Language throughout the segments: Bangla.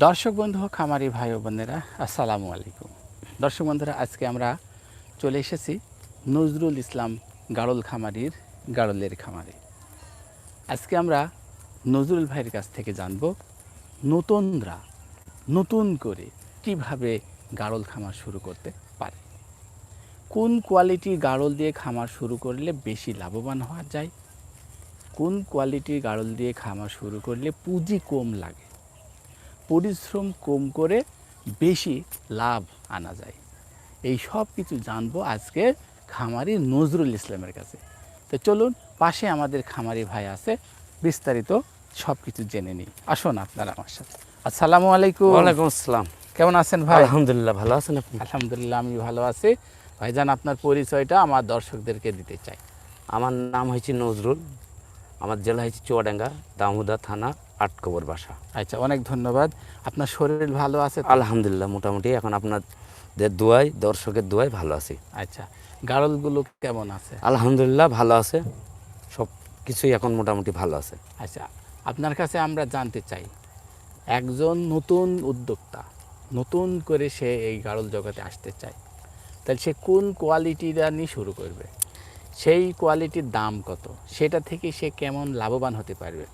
দর্শক বন্ধু খামারি ভাই ও বোনেরা, আসসালামু আলাইকুম। দর্শক বন্ধুরা, আজকে আমরা চলে এসেছি নজরুল ইসলাম গাড়ল খামারির গাড়লের খামারে। আজকে আমরা নজরুল ভাইয়ের কাছ থেকে জানব নতুনরা নতুন করে কীভাবে গাড়ল খামার শুরু করতে পারে? কোন কোয়ালিটির গাড়ল দিয়ে খামার শুরু করলে বেশি লাভবান হওয়া যায়? কোন কোয়ালিটির গাড়ল দিয়ে খামার শুরু করলে পুঁজি কম লাগে? পরিশ্রম কম করে বেশি লাভ আনা যায়। এই সব কিছু জানব আজকে খামারি নজরুল ইসলামের কাছে। তো চলুন পাশে আমাদের খামারি ভাই আছে বিস্তারিত সব কিছু জেনে নিই। আসুন আপনারা আমার সাথে। আসসালামু আলাইকুম। ওয়ালাইকুম আসসালাম। কেমন আছেন ভাই? আলহামদুলিল্লাহ ভালো আছেন আপনি? আলহামদুলিল্লাহ আমি ভালো আছি। ভাইজান আপনার পরিচয়টা আমার দর্শকদেরকে দিতে চাই। আমার নাম হয়েছে নজরুল। আমার জেলা হয়েছে চুয়াডাঙ্গা দামোদা থানা আটকবর বাসা। আচ্ছা অনেক ধন্যবাদ। আপনার শরীর ভালো আছে আলহামদুলিল্লাহ মোটামুটি। এখন আপনাদের দোয়াই দর্শকের দোয়াই ভালো আছি। আচ্ছা গাড়লগুলো কেমন আছে? আলহামদুলিল্লাহ ভালো আছে। সব কিছুই এখন মোটামুটি ভালো আছে। আচ্ছা আপনার কাছে আমরা জানতে চাই একজন নতুন উদ্যোক্তা নতুন করে সে এই গাড়ল জগতে আসতে চায় তাহলে সে কোন কোয়ালিটিটা নিয়ে শুরু করবে? সেই কোয়ালিটির দাম কত? সেটা থেকে সে কেমন লাভবান হতে পারবে?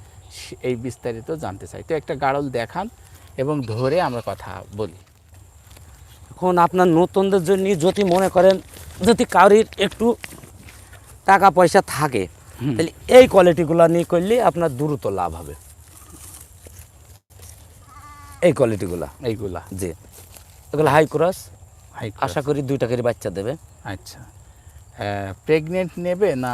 এই বিস্তারিত জানতে চাই। তো একটা গাড়ল দেখান এবং ধরে আমরা কথা বলি। এখন আপনার নতুনদের জন্য যদি মনে করেন যদি কারির একটু টাকা পয়সা থাকে তাহলে এই কোয়ালিটিগুলো নিয়ে করলে আপনার দ্রুত লাভ হবে। এই কোয়ালিটিগুলা এইগুলা। জি। এগুলো হাই ক্রস হাই আশা করি দুইটা করে বাচ্চা দেবে। আচ্ছা। প্রেগনেন্ট নেবে না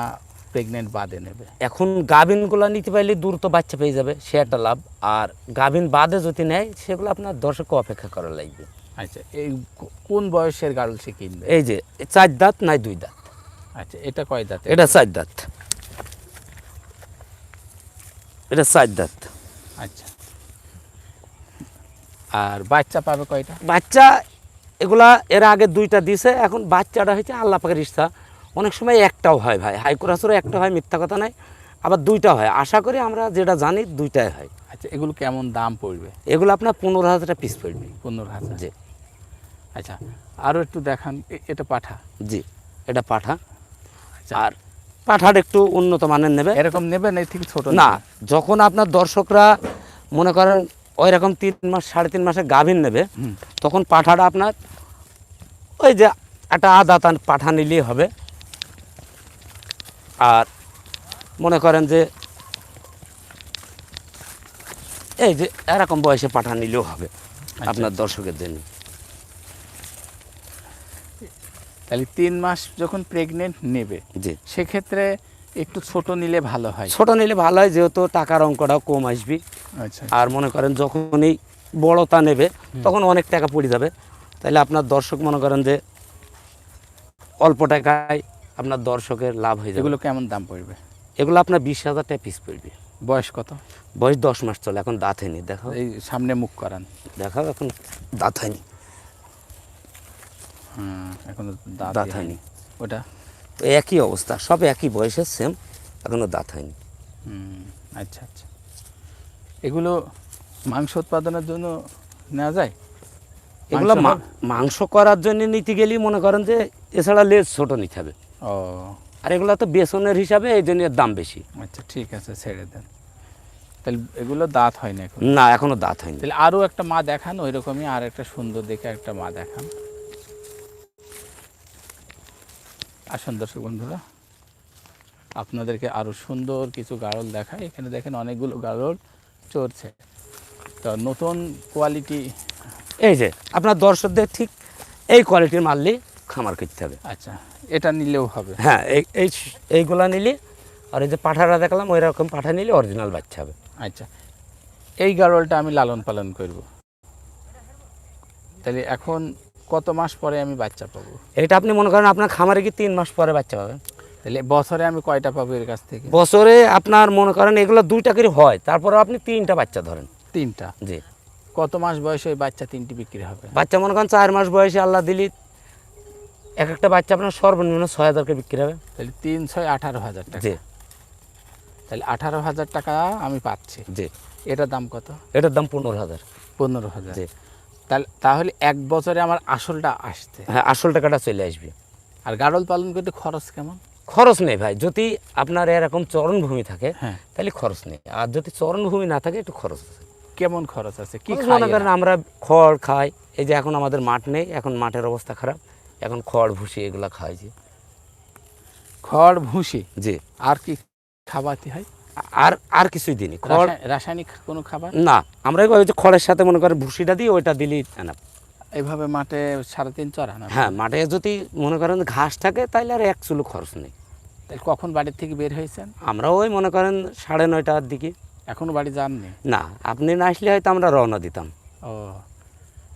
প্রেগনেন্ট বাদে নেবে। এখন গাভিনগুলো নিতে পারলে দ্রুত বাচ্চা পেয়ে যাবে সে একটা লাভ। আর গাভিন বাদে যদি নেয় সেগুলো আপনার দর্শককে অপেক্ষা করা লাগবে। আচ্ছা এই কোন বয়সের গাড়ল সে কিনবে? এই যে চার দাঁত নাই দুই দাঁত। আচ্ছা এটা কয় দাঁতে? এটা চার দাঁত। এটা চার দাঁত। আচ্ছা। আর বাচ্চা পাবে কয়টা? বাচ্চা এগুলা এর আগে দুইটা দিছে এখন বাচ্চাটা হয়েছে আল্লাহ পাকের ইচ্ছা। অনেক সময় একটাও হয় ভাই। হাইকোরাসেরও একটা হয় মিথ্যা কথা নাই। আবার দুইটা হয়। আশা করি আমরা যেটা জানি দুইটাই হয়। আচ্ছা এগুলো কেমন দাম পড়বে? এগুলো আপনার পনেরো হাজার পিস পড়বে। পনেরো হাজার? জি। আচ্ছা আরও একটু দেখান। এটা পাঠা? জি এটা পাঠা। আচ্ছা। আর পাঠার একটু উন্নত মানের নেবে। এরকম নেবেন এর থেকে ছোট না যখন আপনার দর্শকরা মনে করেন ওই রকম তিন মাস সাড়ে তিন মাসে গাভীর নেবে। তখন পাঠাটা আপনার ওই যে একটা আদা তান পাঠা নিলেই হবে। আর মনে করেন যে এই যে এরকম বয়সে পাঠা নিলেও হবে আচ্ছা। আপনার দর্শকের জন্য। তাহলে তিন মাস যখন প্রেগনেন্ট নেবে জি। সেক্ষেত্রে একটু ছোট নিলে ভালো হয়। ছোট নিলে ভালো হয় যেহেতু টাকার অঙ্কটাও কম আসবে। আচ্ছা। আর মনে করেন যখনই বড়তা নেবে তখন অনেক টাকা পড়ে যাবে। তাহলে আপনার দর্শক মনে করেন যে অল্প টাকায় আপনার দর্শকের লাভ হয়ে যাবে। এগুলো কেমন দাম পড়বে? এগুলো আপনার বিশ হাজার টাকা পিস পড়বে। বয়স কত? বয়স দশ মাস চলে এখন দাঁত হয়নি দেখো এই সামনে মুখ করান। দেখাও এখন দাঁত হয়নি। হুম এখনও দাঁত হয়নি। ওটা? তো একই অবস্থা সব একই বয়সের সেম এখনও দাঁত হয়নি। আচ্ছা আচ্ছা। এগুলো মাংস উৎপাদনের জন্য নেওয়া যায়? এগুলো মাংস করার জন্য নিতে গেলেই মনে করেন যে এছাড়া লেজ ছোট নিতে হবে। ও। আর এগুলো তো বেসনের হিসাবে এই জন্য দাম বেশি। আচ্ছা ঠিক আছে ছেড়ে দেন। তাহলে এগুলো দাঁত হয় না এখন? না এখনও দাঁত হয়নি। তাহলে আরও একটা মা দেখান ওই রকমই আর একটা সুন্দর দেখে একটা মা দেখান। আসুন দর্শক বন্ধুরা আপনাদেরকে আরও সুন্দর কিছু গাড়ল দেখায় এখানে দেখেন অনেকগুলো গাড়ল চড়ছে। তো নতুন কোয়ালিটি এই যে আপনার দর্শকদের ঠিক এই কোয়ালিটির মারলে খামার করতে হবে। আচ্ছা এটা নিলেও হবে। হ্যাঁ এই এই এইগুলা নিলে আর এই যে পাঠাটা দেখলাম ওই রকম পাঠা নিলে অরিজিনাল বাচ্চা হবে। আচ্ছা এই গাড়লটা আমি লালন পালন করব। তাহলে এখন কত মাস পরে আমি বাচ্চা পাবো? এটা আপনি মনে করেন আপনার খামারে কি তিন মাস পরে বাচ্চা পাবেন? তাহলে বছরে আমি কয়টা পাবো এর কাছ থেকে? বছরে আপনার মনে করেন এগুলো দুইটা করে হয় তারপরে আপনি তিনটা বাচ্চা ধরেন। তিনটা? জি। কত মাস বয়সে ওই বাচ্চা তিনটি বিক্রি হবে? বাচ্চা মনে করেন চার মাস বয়সে আল্লাহ দিলি এক একটা বাচ্চা আপনার সর্বনিম্ন ছয় হাজারকে বিক্রি হবে। তাহলে তিন ছয় আঠারো হাজার টাকা। জি। তাহলে আঠারো হাজার টাকা আমি পাচ্ছি। জি। এটার দাম কত? এটার দাম পনেরো হাজার। পনেরো হাজার। জি। তাহলে তাহলে এক বছরে আমার আসলটা আসছে হ্যাঁ আসল টাকাটা চলে আসবে। আর গাড়ল পালন করতে খরচ কেমন? খরচ নেই ভাই। যদি আপনার এরকম চরণভূমি থাকে হ্যাঁ। তাহলে খরচ নেই। আর যদি চরণভূমি না থাকে একটু খরচ আছে। কেমন খরচ আছে? কি মনে করেন আমরা খড় খাই। এই যে এখন আমাদের মাঠ নেই এখন মাঠের অবস্থা খারাপ। এখন খড় ভুসি এগুলো খাই যে। খড় ভুসি? জি। আর কি খাওয়াতে হয়? আর আর কিছুই দিনই খড় রাসায়নিক কোনো খাবার? না আমরা ওই যে খড়ের সাথে মনে করেন ভুসিটা দিই ওইটা দিলেই enough। এইভাবে মাঠে সাড়ে তিন চড়ানো হ্যাঁ মাঠে যদি মনে করেন ঘাস থাকে তাহলে আর এক চুলো খরচ নেই। তাহলে কখন বাড়ির থেকে বের হয়েছেন? আমরা ওই মনে করেন সাড়ে নয়টার দিকে। এখনও বাড়ি যাননি? না আপনি না আসলে হয়তো আমরা রওনা দিতাম। ও।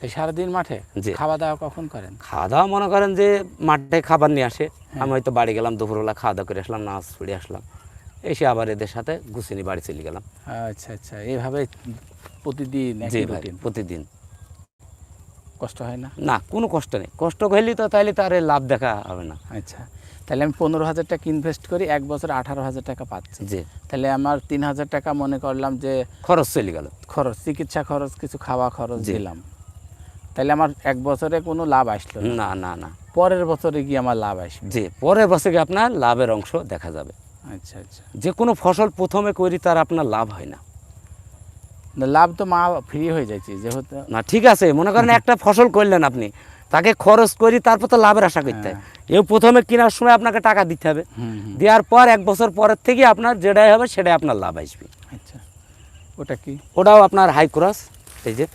এই সারাদিন মাঠে জি। খাওয়া দাওয়া কখন করেন? খাওয়া দাওয়া মনে করেন যে মাঠে খাবার নিয়ে আসে। আমি হয়তো বাড়ি গেলাম দুপুরবেলা খাওয়া দাওয়া করে আসলাম নাচ ছুড়ে আসলাম। এসে আবার এদের সাথে গুছিনি বাড়ি চলে গেলাম। আচ্ছা আচ্ছা। এইভাবে প্রতিদিন জি ভাই প্রতিদিন। কষ্ট হয় না? না কোনো কষ্ট নেই। কষ্ট করলেই তো তাহলে তার লাভ দেখা হবে না। আচ্ছা। তাহলে আমি পনেরো হাজার টাকা ইনভেস্ট করি এক বছর আঠারো হাজার টাকা পাচ্ছি। জি। তাহলে আমার তিন হাজার টাকা মনে করলাম যে খরচ চলে গেল। খরচ চিকিৎসা খরচ কিছু খাওয়া খরচ। দিলাম। তাহলে আমার এক বছরে কোনো লাভ আসলো না। না না পরের বছরে গিয়ে আমার লাভ আসবে। জি পরের বছরে আপনার লাভের অংশ দেখা যাবে। আচ্ছা আচ্ছা। যে কোনো ফসল প্রথমে করি তার আপনার লাভ হয় না। লাভ তো মা ফ্রি হয়ে যাচ্ছে যেহেতু না ঠিক আছে মনে করেন একটা ফসল করলেন আপনি তাকে খরচ করি তারপর তো লাভের আশা করতে হয়। এও প্রথমে কেনার সময় আপনাকে টাকা দিতে হবে। দেওয়ার পর এক বছর পরের থেকে আপনার যেটাই হবে সেটাই আপনার লাভ আসবে। আচ্ছা। ওটা কি? ওটাও আপনার হাই ক্রস এই যে।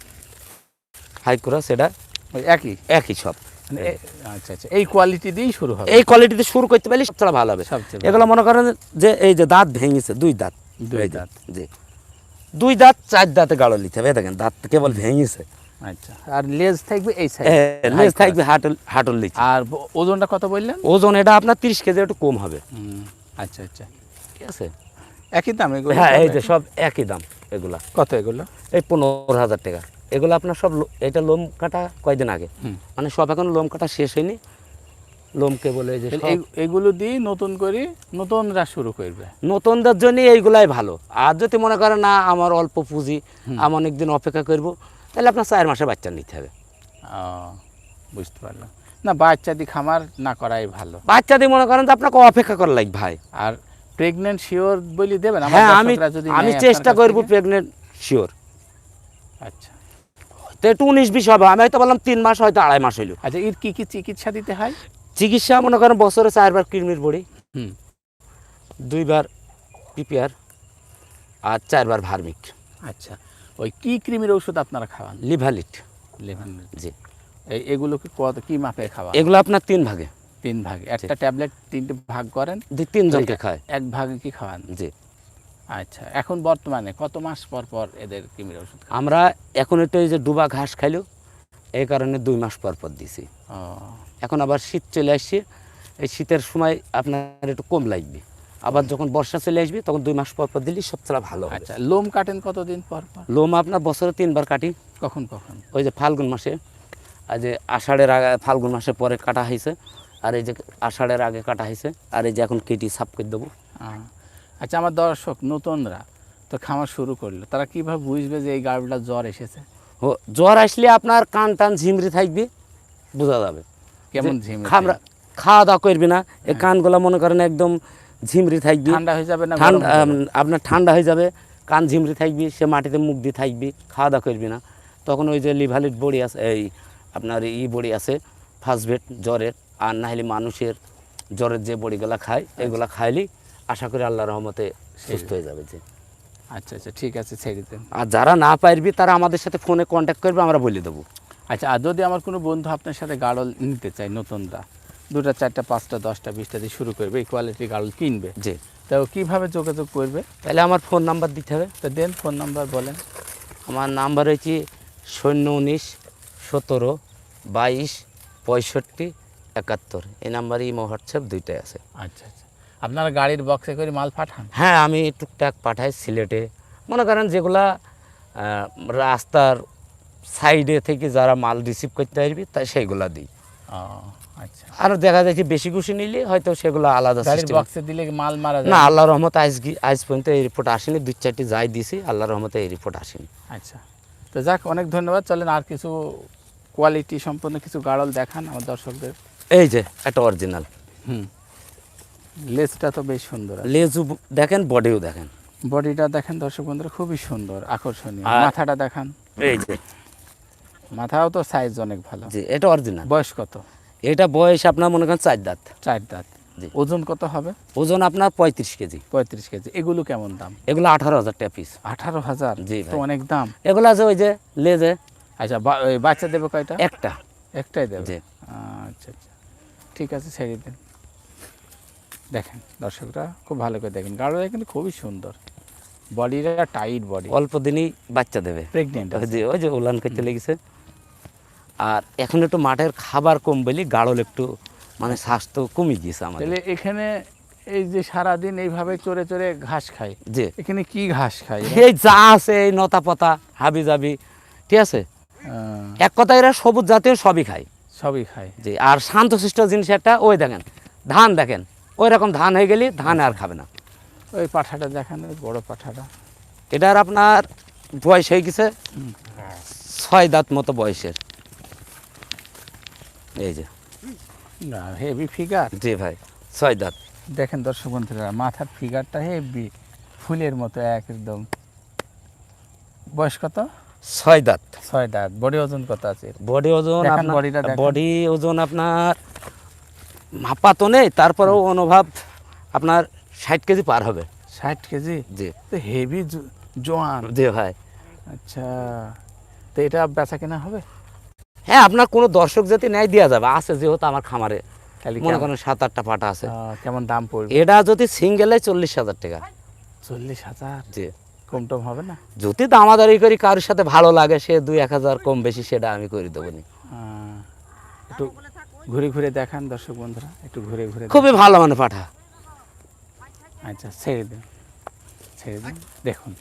হাই ক্রস এটা একই? একই সব। মানে আচ্ছা আচ্ছা এই কোয়ালিটি দিয়েই শুরু হবে। এই কোয়ালিটিতে শুরু করতে পারলে সবচেয়ে ভালো হবে। এগুলো মনে করেন যে এই যে দাঁত ভেঙেছে দুই দাঁত। দুই দাঁত। জি। দুই দাঁত চার দাঁতে গাড়ো নিতে হবে। দেখেন দাঁত কেবল ভেঙেছে। আচ্ছা আর লেজ থাকবে এই সাইড এ, লেজ থাকবে হাটল হাটল লিচি আর ওজনটা কত বললেন? ওজন এটা আপনার তিরিশ কেজি একটু কম হবে। আচ্ছা আচ্ছা। ঠিক আছে? একই দাম এগুলো? হ্যাঁ এই যে সব একই দাম এগুলা। কত এগুলো? এই পনেরো হাজার টাকা। এগুলো আপনার সব এটা লোম কাটা কয়দিন আগে? মানে সব এখন লোম কাটা শেষ হয়নি? লোমকে বলে যে এগুলো দিয়ে নতুন করে নতুনরা শুরু করবে। নতুনদের জন্য এইগুলাই ভালো। আর যদি মনে করেন না আমার অল্প পুঁজি আমি অনেকদিন অপেক্ষা করব তাহলে আপনার চার মাসে বাচ্চা নিতে হবে। বুঝতে পারলাম। না বাচ্চা দিয়ে খামার না করাই ভালো। বাচ্চা দিয়ে মনে করেন তো আপনাকে অপেক্ষা করা লাগবে ভাই। আর প্রেগনেন্ট শিওর বলি দেবেন? হ্যাঁ আমি আমি চেষ্টা করব প্রেগনেন্ট শিওর আচ্ছা। তো একটু উনিশ বিশ হবে আমি হয়তো বললাম তিন মাস হয়তো আড়াই মাস হইল। আচ্ছা এর কি কি চিকিৎসা দিতে হয়? চিকিৎসা মনে করেন বছরে চারবার কৃমির বড়ি হুম। দুইবার পিপিআর আর চারবার ভার্মিক। আচ্ছা ওই কি ক্রিমির ওষুধ আপনারা খাওয়ান? লিভালিট। লেভেন জি। এই এগুলোকে কত কি মাপে খাওয়ান? এগুলো আপনার তিন ভাগে। তিন ভাগে। একটা ট্যাবলেট তিনটে ভাগ করেন? তিনজনকে খায়। এক ভাগে কি খাওয়ান? জি। আচ্ছা এখন বর্তমানে কত মাস পর পর এদের কৃমির ওষুধ আমরা এখন এই যে ডুবা ঘাস খাইলো এই কারণে দুই মাস পর পর দিছি। এখন আবার শীত চলে আসছে এই শীতের সময় আপনার একটু কম লাগবে। আবার যখন বর্ষা চলে আসবে তখন দুই মাস পর পর দিলে সবচেয়ে ভালো আচ্ছা লোম কাটেন কতদিন পর পর? লোম আপনার বছরে তিনবার কাটি। কখন কখন? ওই যে ফাল্গুন মাসে আর যে আষাঢ়ের আগে ফাল্গুন মাসে পরে কাটা হয়েছে আর এই যে আষাঢ়ের আগে কাটা হয়েছে আর এই যে এখন কেটি সাফ করে দেবো। আচ্ছা আমার দর্শক নতুনরা তো খামার শুরু করল। তারা কীভাবে বুঝবে যে এই গাড়িটা জ্বর এসেছে? ও জ্বর আসলে আপনার কান টান ঝিমরি থাকবে বোঝা যাবে। কেমন যে খামরা খাওয়া দাওয়া করবি না এই কানগুলো মনে করেন একদম ঝিমরি থাকবে। ঠান্ডা হয়ে যাবে না ঠান্ডা আপনার ঠান্ডা হয়ে যাবে কান ঝিমরি থাকবে সে মাটিতে মুখ দিয়ে থাকবে খাওয়া দাওয়া করবে না। তখন ওই যে লিভালিট বড়ি আছে এই আপনার ই বড়ি আছে ফার্স্টভেট জ্বরের আর না হলে মানুষের জ্বরের যে বড়িগুলা খায় এগুলা খাইলেই আশা করি আল্লাহ রহমতে সুস্থ হয়ে যাবে যে আচ্ছা আচ্ছা ঠিক আছে ছেড়ে দেন। আর যারা না পারবি তারা আমাদের সাথে ফোনে কন্ট্যাক্ট করবে আমরা বলে দেবো। আচ্ছা আর যদি আমার কোনো বন্ধু আপনার সাথে গাড়ল নিতে চায় নতুনরা দুটা চারটা পাঁচটা দশটা বিশটা দিয়ে শুরু করবে এই কোয়ালিটির গাড়ল কিনবে যে তো কীভাবে যোগাযোগ করবে? তাহলে আমার ফোন নাম্বার দিতে হবে। তো দেন ফোন নাম্বার বলেন। আমার নাম্বার হয়েছে শূন্য উনিশ সতেরো বাইশ পঁয়ষট্টি একাত্তর। এই নাম্বারে ইমো হোয়াটসঅ্যাপ দুইটাই আছে। আচ্ছা আচ্ছা। আপনারা গাড়ির বক্সে করে মাল পাঠান? হ্যাঁ আমি টুকটাক পাঠাই সিলেটে। মনে করেন যেগুলা রাস্তার সাইডে থেকে যারা মাল রিসিভ করতে আসবি তাই সেইগুলা দিই। আচ্ছা। আর দেখা যায় যে বেশি খুশি নিলে হয়তো সেগুলো আলাদা বক্সে দিলে মাল মারা না আল্লাহ রহমতে আজ আজ পর্যন্ত এই রিপোর্ট আসেনি দুই চারটি যাই দিছি আল্লাহ রহমতে এই রিপোর্ট আসেনি। আচ্ছা। তো যাক অনেক ধন্যবাদ। চলেন আর কিছু কোয়ালিটি সম্পন্ন কিছু গাড়ল দেখান আমার দর্শকদের। এই যে একটা অরিজিনাল হুম। লেজটা তো বেশ সুন্দর আছে। লেজু দেখেন বডিও দেখেন। বডিটা দেখেন দর্শক বন্ধুরা খুবই সুন্দর আকর্ষণীয়। মাথাটা দেখান। এই যে। মাথাও তো সাইজ অনেক ভালো। জি এটা অরিজিনাল বয়স কত? এটা বয়স আপনার মনে করেন চার দাঁত। চার দাঁত। ওজন কত হবে? ওজন আপনার পঁয়ত্রিশ কেজি। পঁয়ত্রিশ কেজি। এগুলো কেমন দাম? এগুলো আঠারো হাজার টাকা পিস আঠারো হাজার? জি তো অনেক দাম। এগুলো আছে ওই যে লেজে। আচ্ছা বাচ্চা দেবে কয়টা? একটা। একটাই দেবে? আচ্ছা আচ্ছা। ঠিক আছে ছেড়ে দিন। দেখেন দর্শকরা খুব ভালো করে দেখেন। গাড়োটা কিন্তু খুবই সুন্দর। বডিটা টাইট বডি অল্প দিনই বাচ্চা দেবে। প্রেগনেন্ট ওই যে ওই যে উলান করতে লেগেছে। আর এখন একটু মাঠের খাবার কম বলি গাড়ল একটু মানে স্বাস্থ্য কমে গিয়েছে আমাদের। তাহলে এখানে এই যে সারাদিন এইভাবে চড়ে চড়ে ঘাস খায় যে এখানে কি ঘাস খায়? এই যা আছে এই নতা পতা হাবি জাবি ঠিক আছে? এক কথা এরা সবুজ জাতীয় সবই খায়। সবই খায়। জি আর শান্তশিষ্ট জিনিস একটা ওই দেখেন ধান দেখেন ওই রকম ধান হয়ে গেলে ধান আর খাবে না। ওই পাঠাটা দেখেন ওই বড় পাঠাটা। এটার আপনার বয়স হয়ে গেছে ছয় দাঁত মতো বয়সের। এই যে। না হেভি ফিগার জি ভাই ছয় দাঁত। দেখেন দর্শক বন্ধুরা মাথার ফিগারটা হেভি ফুলের মতো একদম। বয়স কত? ছয় দাঁত। ছয় দাঁত। বডি ওজন কত আছে? বডি ওজন আপনার বডিটা বডি ওজন আপনার মাপা তো নেই তারপরেও অনুভব আপনার ষাট কেজি পার হবে। ষাট কেজি? জি। তো হেভি জোয়ান। জি ভাই। আচ্ছা তো এটা বেচা কেনা হবে? হ্যাঁ আপনার কোনো দর্শক জাতি ন্যায় দেওয়া যাবে। আছে যেহেতু আমার খামারে। মনে করেন সাত আটটা পাটা আছে। কেমন দাম পড়বে? এটা যদি সিঙ্গেলে চল্লিশ হাজার টাকা। চল্লিশ হাজার? জি। কম টম হবে না? যদি দামাদারি করি কারোর সাথে ভালো লাগে সে দুই এক হাজার কম বেশি সেটা আমি করে দেবো নি। একটু ঘুরে ঘুরে দেখান দর্শক বন্ধুরা একটু ঘুরে ঘুরে খুবই ভালো মানে পাঠা। আচ্ছা ছেড়ে দিন ছেড়ে দিন দেখুন।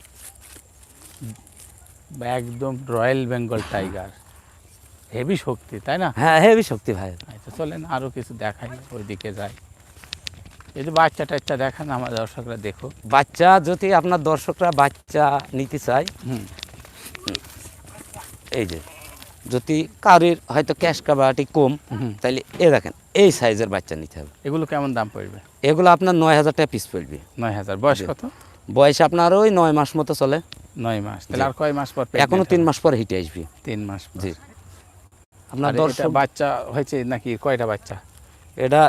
একদম রয়্যাল বেঙ্গল টাইগার। হেভি শক্তি তাই না? হ্যাঁ হেভি শক্তি ভাই। আচ্ছা চলেন আরও কিছু দেখাই ওইদিকে যাই। এই যে বাচ্চা টাচ্চা দেখান আমার দর্শকরা দেখো বাচ্চা যদি আপনার দর্শকরা বাচ্চা নিতে চায় হুম। এই যে। যদি কারোর হয়তো ক্যাশ কাবাটি কম তাহলে এ দেখেন এই সাইজের বাচ্চা নিতে হবে। এগুলো কেমন দাম পড়বে? এগুলো আপনার নয় হাজার টাকা পিস পড়বে। নয় হাজার। বয়স কত? বয়স আপনার ওই নয় মাস মতো চলে। নয় মাস। তাহলে আর কয় মাস পর এখনও তিন মাস পর হিটে আসবে। তিন মাস জি। আপনার দর্শক বাচ্চা হয়েছে নাকি কয়টা বাচ্চা? এটা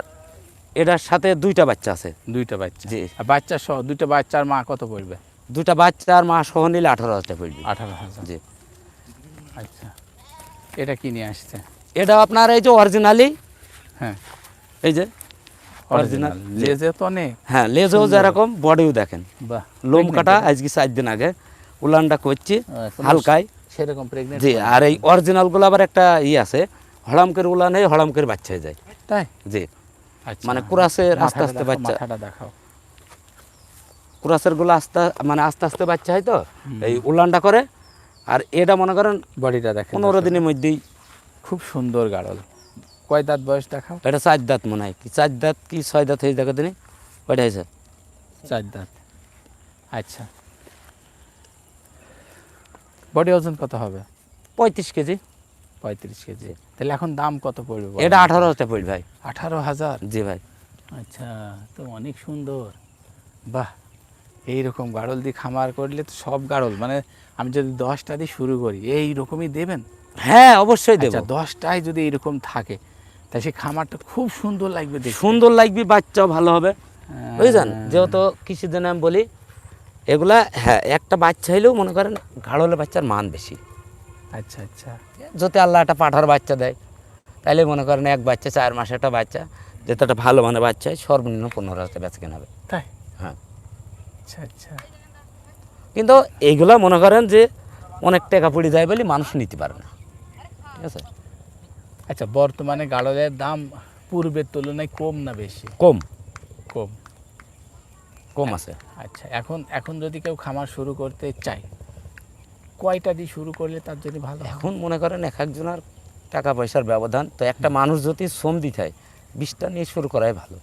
এটার সাথে দুইটা বাচ্চা আছে। দুইটা বাচ্চা। জি। আর বাচ্চা সহ দুইটা বাচ্চার মা কত পড়বে? দুটা বাচ্চা আর মা সহ নিলে আঠারো হাজার টাকা পড়বে। আঠারো হাজার। জি। আচ্ছা। এটা কি নিয়ে আসছে। এটা আপনার এই যে অরিজিনালি হ্যাঁ। এই যে? অরিজিনাল লেজে তো অনেক। হ্যাঁ লেজও যেরকম বডিও দেখেন। বাহ লোম কাটা আজকে চার দিন আগে। উলানটা করছি হালকায়। সেরকম প্রেগনেন্ট জি আর এই অরিজিনালগুলো আবার একটা ই আছে হড়ামকের উলান হয়ে হড়ামকের বাচ্চা হয়ে যায়। তাই? জি। আচ্ছা মানে কুরাসের আস্তে আস্তে বাচ্চা। মাথাটা দেখাও। কুরাসেরগুলো আস্তে মানে আস্তে আস্তে বাচ্চা হয় তো? এই উলানটা করে আর এটা মনে করেন বডিটা দেখেন পনেরো দিনের মধ্যেই খুব সুন্দর গাড়ল কয় দাঁত বয়স দেখাও? এটা চার দাঁত মনে হয়। কি চার দাঁত কি ছয় দাঁত হয়েছে দেখো দিনে ওইটা হয়েছে? চার দাঁত। আচ্ছা। বডি ওজন কত হবে? পঁয়ত্রিশ কেজি। পঁয়ত্রিশ কেজি। তাহলে এখন দাম কত পড়বে এটা আঠারো হাজার পড়বে ভাই। আঠারো হাজার? জি ভাই। আচ্ছা তো অনেক সুন্দর। বাহ এইরকম গাড়ল দিয়ে খামার করলে তো সব গাড়ল মানে আমি যদি দশটা দিয়ে শুরু করি এই রকমই দেবেন? হ্যাঁ অবশ্যই দেবো। আচ্ছা দশটায় যদি এরকম থাকে তা সেই খামারটা খুব সুন্দর লাগবে সুন্দর লাগবে বাচ্চাও ভালো হবে। হ্যাঁ, বুঝলেন? যেহেতু কিছুদিন আমি বলি এগুলা হ্যাঁ একটা বাচ্চা হইলেও মনে করেন ঘাড়লে বাচ্চার মান বেশি। আচ্ছা আচ্ছা। যদি আল্লাহ একটা পাঠার বাচ্চা দেয় তাহলে মনে করেন এক বাচ্চা চার মাসে একটা বাচ্চা যেটা একটা ভালো মানে বাচ্চা হয় সর্বনিম্ন পনেরো হাজার বেচা কেনা হবে। তাই? হ্যাঁ। আচ্ছা আচ্ছা। কিন্তু এইগুলা মনে করেন যে অনেক টাকা পড়ে যায় বলে মানুষ নিতে পারে না। ঠিক আছে? আচ্ছা বর্তমানে গাড়লের দাম পূর্বের তুলনায় কম না বেশি? কম। কম। কম আছে। আচ্ছা এখন এখন যদি কেউ খামার শুরু করতে চায় কয়টা দিয়ে শুরু করলে তার জন্য ভালো এখন মনে করেন এক একজনের টাকা পয়সার ব্যবধান তো একটা মানুষ যদি শ্রম দিতে হয় বিষটা নিয়ে শুরু করাই ভালো।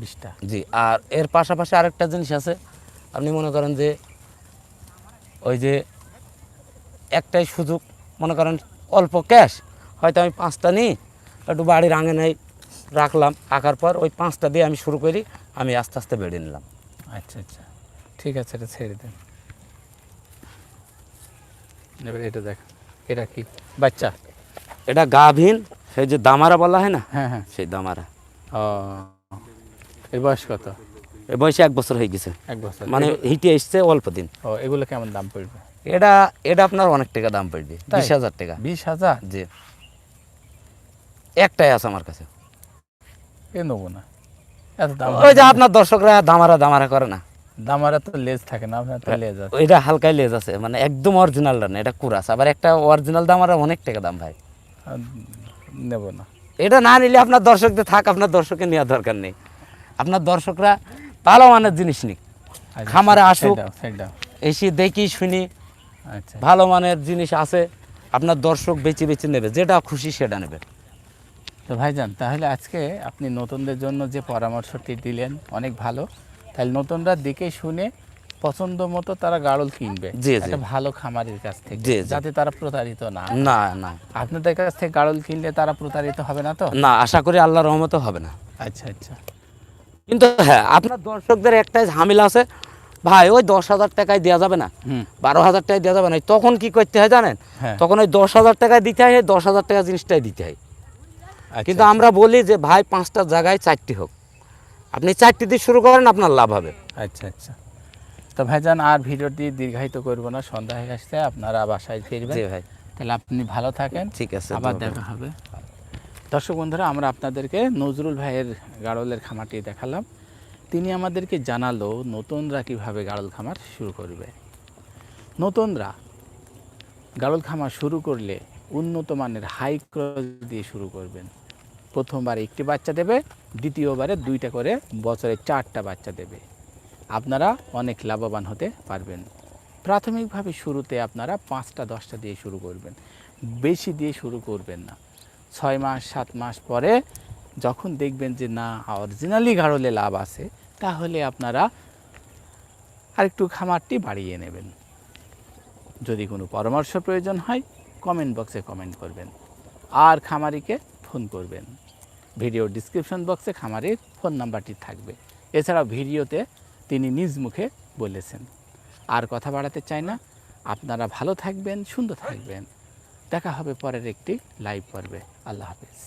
বিশটা? জি আর এর পাশাপাশি আরেকটা জিনিস আছে আপনি মনে করেন যে ওই যে একটাই সুযোগ মনে করেন অল্প ক্যাশ হয়তো আমি পাঁচটা নিই একটু বাড়ির আঙেনায় রাখলাম আঁকার পর ওই পাঁচটা দিয়ে আমি শুরু করি আমি আস্তে আস্তে বেড়ে নিলাম। আচ্ছা আচ্ছা। ঠিক আছে এটা ছেড়ে দেন। এবার এটা দেখ এটা কি? বাচ্চা। এটা গাভীন সেই যে দামারা বলা হয় না? হ্যাঁ হ্যাঁ। সেই দামারা। ও এর বয়স কত? বয়সে এক বছর হয়ে গেছে। এক বছর। মানে হিটে এসছে অল্প দিন। ও এগুলো কেমন দাম পড়বে? এটা এটা আপনার অনেক টাকা দাম পড়বে? বিশ হাজার টাকা। বিশ হাজার? জি। একটাই আছে আমার কাছে। এ নেব না। এত দাম ওই যে আপনার দর্শকরা দামারা দামারা করে না। দামারা তো লেজ থাকে না আপনার তো লেজ আছে। ওইটা হালকাই লেজ আছে মানে একদম অরিজিনালটা না এটা কুরাস। আবার একটা অরিজিনাল দামারা অনেক টাকা দাম ভাই। নেব না। এটা না নিলে আপনার দর্শকদের থাক আপনার দর্শকের নেওয়ার দরকার নেই। আপনার দর্শকরা ভালো মানের জিনিস নিক আচ্ছা, খামারে সাইড আসুক। এসে দেখি শুনি আচ্ছা। ভালো মানের জিনিস আছে আপনার দর্শক বেছে বেছে নেবে যেটা খুশি সেটা নেবে। তো ভাইজান তাহলে আজকে আপনি নতুনদের জন্য যে পরামর্শটি দিলেন অনেক ভালো। তাহলে নতুনরা দেখে শুনে পছন্দ মতো তারা গাড়ল কিনবে। একটা ভালো খামারের কাছ থেকে। যাতে তারা প্রতারিত না না না। আপনাদের কাছ থেকে গাড়ল কিনলে তারা প্রতারিত হবে না তো? না আশা করি আল্লাহ রহমতে হবে না। আচ্ছা আচ্ছা। কিন্তু হ্যাঁ আপনার দর্শকদের একটাই ঝামেলা আছে ভাই ওই দশ হাজার টাকায় দেওয়া যাবে না। বারো হাজার টাকায় দেওয়া যাবে না। তখন কি করতে হয় জানেন? হ্যাঁ। তখন ওই দশ হাজার টাকায় দিতে হয় দশ হাজার টাকা জিনিসটাই দিতে হয়। আচ্ছা, কিন্তু আমরা বলি যে ভাই পাঁচটা জায়গায় চারটি হোক। আপনি চারটি দিয়ে শুরু করেন আপনার লাভ হবে। আচ্ছা আচ্ছা। তো ভাইজান আর ভিডিওটি দীর্ঘায়িত করব না সন্ধ্যা হয়ে আসছে আপনারা বাসায় ফিরবেন। ভাই। তাহলে আপনি ভালো থাকেন। ঠিক আছে আবার দেখা হবে। দর্শক বন্ধুরা, আমরা আপনাদেরকে নজরুল ভাইয়ের গাড়লের খামারটি দেখালাম। তিনি আমাদেরকে জানালো নতুনরা কীভাবে গাড়ল খামার শুরু করবে। নতুনরা গাড়ল খামার শুরু করলে উন্নত মানের হাই ক্রস দিয়ে শুরু করবেন। প্রথমবার একটি বাচ্চা দেবে, দ্বিতীয়বারে দুইটা করে বছরে চারটা বাচ্চা দেবে। আপনারা অনেক লাভবান হতে পারবেন। প্রাথমিকভাবে শুরুতে আপনারা পাঁচটা, দশটা দিয়ে শুরু করবেন। বেশি দিয়ে শুরু করবেন না। ছয় মাস, সাত মাস পরে যখন দেখবেন যে না অরিজিনালি গাড়লে লাভ আছে, তাহলে আপনারা আরেকটু খামারটি বাড়িয়ে নেবেন। যদি কোনো পরামর্শ প্রয়োজন হয় কমেন্ট বক্সে কমেন্ট করবেন। আর খামারিকে ফোন করবেন। ভিডিও ডিসক্রিপশন বক্সে খামারির ফোন নাম্বারটি থাকবে। এছাড়াও ভিডিওতে তিনি নিজ মুখে বলেছেন। আর কথা বাড়াতে চাই না। আপনারা ভালো থাকবেন, সুন্দর থাকবেন। দেখা হবে পরের একটি লাইভ পর্বে। আল্লাহ হাফিজ।